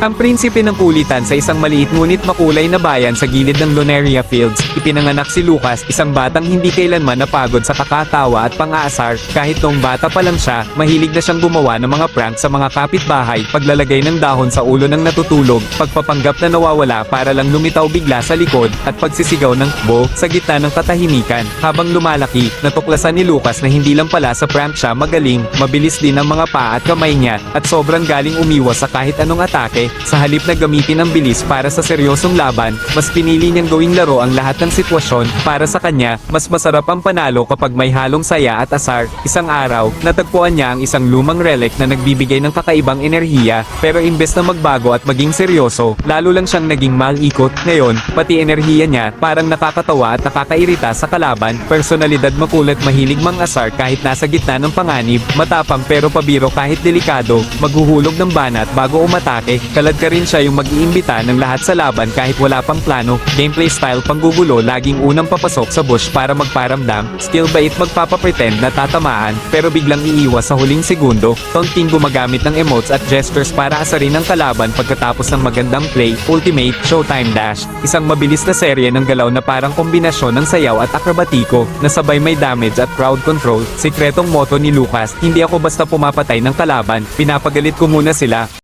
Ang prinsipe ng kulitan sa isang maliit ngunit makulay na bayan sa gilid ng Lunaria Fields, ipinanganak si Lucas, isang batang hindi kailanman napagod sa kakatawa at pang-aasar, kahit noong bata pa lang siya, mahilig na siyang gumawa ng mga prank sa mga kapitbahay, paglalagay ng dahon sa ulo ng natutulog, pagpapanggap na nawawala para lang lumitaw bigla sa likod, at pagsisigaw ng bo sa gitna ng katahimikan. Habang lumalaki, natuklasan ni Lucas na hindi lang pala sa prank siya magaling, mabilis din ang mga paa at kamay niya, at sobrang galing umiwas sa kahit anong atake, sa halip na gamitin ang bilis para sa seryosong laban, mas pinili niyang gawing laro ang lahat ng sitwasyon, para sa kanya, mas masarap ang panalo kapag may halong saya at asar. Isang araw, natagpuan niya ang isang lumang relic na nagbibigay ng kakaibang enerhiya, pero imbes na magbago at maging seryoso, lalo lang siyang naging malikot. Ngayon, pati enerhiya niya, parang nakakatawa at nakakairita sa kalaban, personalidad makulit mahilig mang-asar kahit nasa gitna ng panganib, matapang pero pabiro kahit delikado, maghuhulog ng banat bago umatake, kalad ka rin siya yung mag-iimbita ng lahat sa laban kahit wala pang plano, gameplay style panggugulo laging unang papasok sa bush para magparamdam, skill bait magpapapretend na tatamaan, pero biglang iiwas sa huling segundo, taunting gumagamit ng emotes at gestures para asarin ang kalaban pagkatapos ng magandang play, ultimate, showtime dash, isang mabilis na serye ng galaw na parang kombinasyon ng sayaw at akrobatiko, na sabay may damage at crowd control, sikretong moto ni Lucas, hindi ako basta pumapatay ng kalaban, pinapagalit ko muna sila,